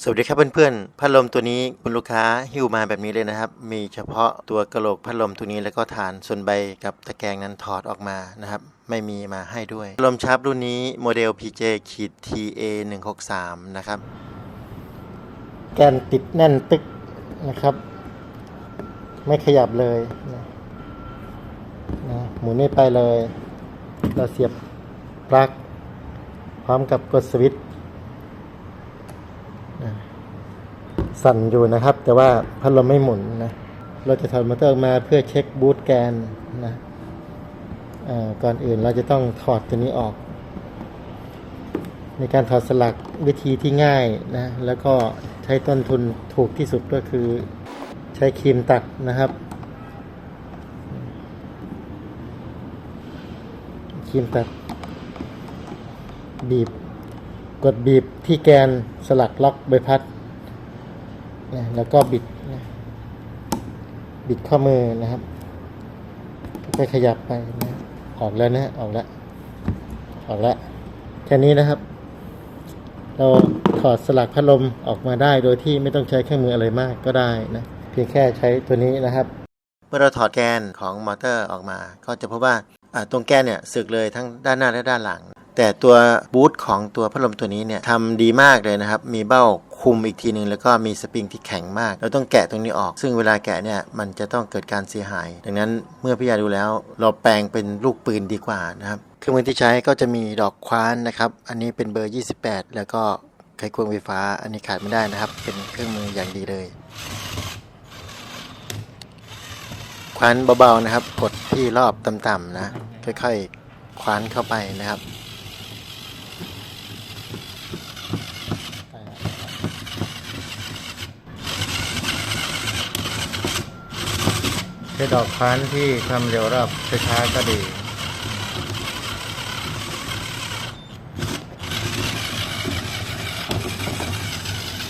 สวัสดีครับเพื่อนๆ พัดลมตัวนี้คุณลูกค้าหิ้วมาแบบนี้เลยนะครับ มีเฉพาะตัวกระโหลกพัดลมตัวนี้แล้วก็ฐานส่วนใบกับตะแกรงนั้นถอดออกมานะครับ ไม่มีมาให้ด้วยพัดลมชาร์ปรุ่นนี้โมเดล PJ ขีด TA 163นะครับ แกนติดแน่นตึกนะครับ ไม่ขยับเลยนะหมุนไม่ไปเลย เราเสียบปลั๊กพร้อมกับกดสวิตช์ สั่นอยู่นะครับ แต่ว่าพัดลมไม่หมุนนะเราจะถอดมอเตอร์ออกมาเพื่อเช็คบูตแกนนะก่อนอื่นเราจะต้องถอดตัวนี้ออก ในการถอดสลักวิธีที่ง่ายนะแล้วก็ใช้ต้นทุนถูกที่สุดก็คือ ใช้ครีมตัดนะครับครีมตัด บีบ กดบีบที่แกนสลักล็อกใบพัด นะแล้วก็บิดนะบิดข้อมือนะครับค่อยขยับไปนะออกแล้วนะออกแล้วออกแล้วแค่นี้นะครับ เราถอดสลักพัดลมออกมาได้โดยที่ไม่ต้องใช้เครื่องมืออะไรมากก็ได้นะเพียงแค่ใช้ตัวนี้นะครับเมื่อเราถอดแกนของมอเตอร์ออกมา ก็จะพบว่าตรงแกนเนี่ยสึกเลยทั้งด้านหน้าและด้านหลัง แต่ตัวบูทของตัวพัดลมตัวนี้เนี่ยทำดีมากเลยนะครับ มีเบ้า คุมอีกทีหนึ่งแล้วก็มีสปริงที่แข็งมาก เราต้องแกะตรงนี้ออก ซึ่งเวลาแกะเนี่ยมันจะต้องเกิดการเสียหาย ดังนั้นเมื่อพี่ยาดูแล้ว เราแปลงเป็นลูกปืนดีกว่านะครับเครื่องมือที่ใช้ก็จะมีดอกคว้านนะครับ อันนี้เป็นเบอร์ 28 แล้วก็ไขควงไฟฟ้า อันนี้ขาดไม่ได้นะครับ เป็นเครื่องมืออย่างดีเลยคว้านเบาๆนะครับ กดที่รอบต่ำๆนะ ค่อยๆคว้านเข้าไปนะครับ ช้ดอกค้านที่ความเร็วรอบช้าก็ดี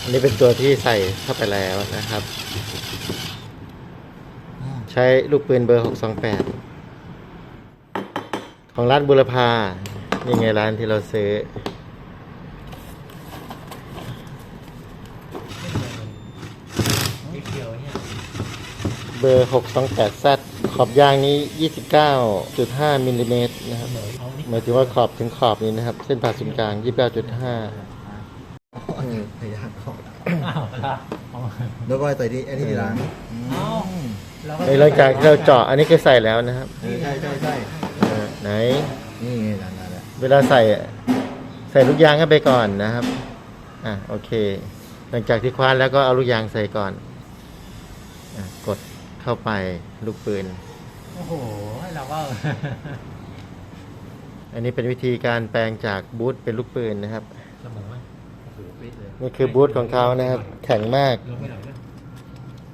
อันนี้เป็นตัวที่ใส่เข้าไปแล้วนะครับ ใช้ลูกปืนเบอร์ 628 ของร้านบุรพานี่ไงร้านที่เราซื้อ เบอร์ 628Z ขอบยางนี้ 29.5มิลลิเมตรนะครับหมายถึงว่าขอบถึงขอบนี้นะครับ เส้นผ่าศูนย์กลาง 29.5พยายามเข้าอ้าวครับเอาแล้วก็ต่ที่อันนี้ที่ร้านเอาเราก็ในหลังจากที่เราเจาะอันนี้ก็ใส่แล้วนะครับใช่ใช่ใช่ไหนนี่ไงร้านนั้นแหละเวลาใส่ใส่ลูกยางเข้าไปก่อนนะครับอะโอเค หลังจากที่คว้านแล้วก็เอาลูกยางใส่ก่อนอะกด เข้าไปลูกปืน โอ้โหเราก็ อันนี้เป็นวิธีการแปลงจากบูทเป็นลูกปืนนะครับเสมอไหมโอ้โหปิดเลยนี่คือบูทของเขานะครับ แข็งมาก ลงไปหน่อยนะ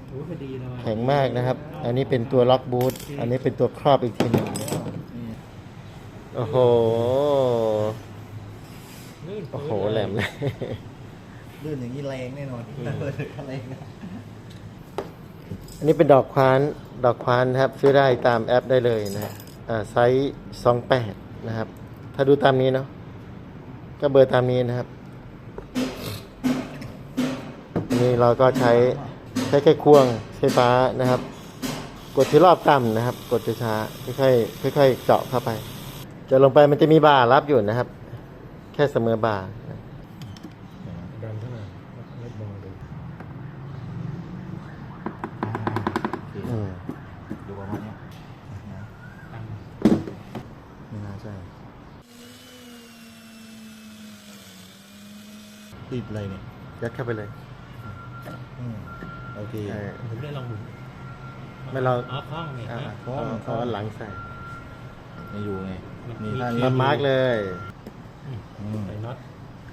โอ้ยพอดีเลยแข็งมากนะครับ อันนี้เป็นตัวล็อกบูทอันนี้เป็นตัวครอบอีกทีหนึ่งโอ้โห ลื่นโอ้โห แหลมเลย ลื่นอย่างนี้แรงแน่นอนเปิดแรงนะ อันนี้เป็นดอกควานดอกควานนะครับ ซื้อได้ตามแอปได้เลยนะฮะไซส์สองแปดนะครับ ถ้าดูตามนี้เนาะก็เบอร์ตามนี้นะครับนนี้เราก็ใช้ใช้แค่ควงไฟฟ้านะครับ กดที่รอบต่ำนะครับ กดช้าๆค่อยๆค่อยๆเจาะเข้าไป จะลงไปมันจะมีบ่ารับอยู่นะครับ แค่เสมอบ่า ดันเท่าไหร่เล็ดบอลดู อืม ดูประมาณนี้นะ ตั้ง ไม่น่าใช่ ติดอะไรเนี่ยยัดเข้าไปเลย อืมโอเคเออผมได้ลองหมุนไม่เรา อ๋อคล้องเนี่ยอ่านะเขาเขาเอาหลังใส่ไม่อยู่ไงมันมีมีท่ามานี้มาร์กเลย อืมใส่น็อต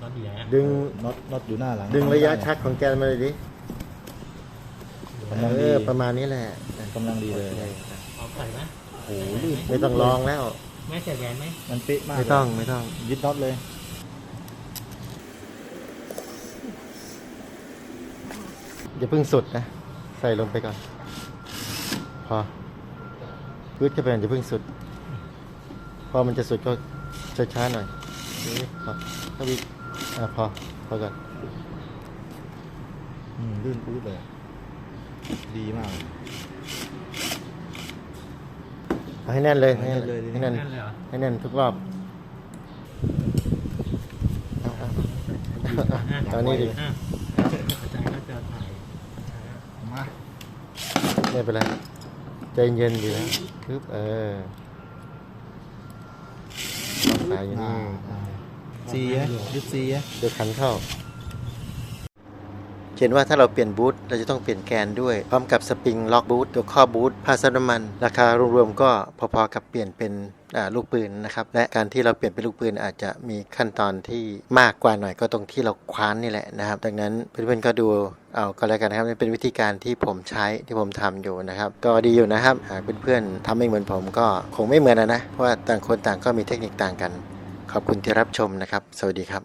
น็อตใหญ่อะดึง น็อตน็อตอยู่หน้าหลังดึงระยะชักของแกนมาเลยดิ กำลังเอดีอ ประมาณนี้แหละกำลังดีเลยเอาใส่ไหมโอ้โหลื่นไม่ต้องลองแล้ว แม่ใส่แหวนไหมมันเป๊ะมากไม่ต้องไม่ต้องยึดน็อตเลย อย่าเพิ่งสุดนะ ใส่ลงไปก่อน พอพืดเข้าไปก่อนอย่าเพิ่งสุด พอมันจะสุดก็ช้าๆหน่อยนี่พอถ้าวิอ่าพอ พอก่อนอืมลื่นปื๊ดเลย ดีมากเอาให้แน่นเลยเอาให้แน่นเลยให้แน่นนั่นเลยเหรอให้แน่นทุกรอบเอาเอาเอาตอนนี้ดิ อะอาจารย์ก็จะถ่าย มา ไม่เป็นไรใจเย็นดีแล้วปึ๊บเออต้องสายอยู่นี่ ซีอะยึดซีอะเดี๋ยวขันเข้า เขียนว่าถ้าเราเปลี่ยนบูทเราจะต้องเปลี่ยนแกนด้วย พร้อมกับสปริงล็อกบูทตัวข้อบูทผ้าซับน้ำมัน ราคารวมๆก็พอๆกับเปลี่ยนเป็นลูกปืนนะครับและการที่เราเปลี่ยนเป็นลูกปืนอาจจะมีขั้นตอนที่มากกว่าหน่อยก็ตรงที่เราคว้านนี่แหละนะครับ ดังนั้นเพื่อนๆก็ดูเอาก็แล้วกันนะครับนี่เป็นวิธีการที่ผมใช้ที่ผมทำอยู่นะครับ ก็ดีอยู่นะครับหากเพื่อนๆทำไม่เหมือนผมก็คงไม่เหมือนนะนะเพราะว่าต่างคนต่างก็มีเทคนิคต่างกัน ขอบคุณที่รับชมนะครับ สวัสดีครับ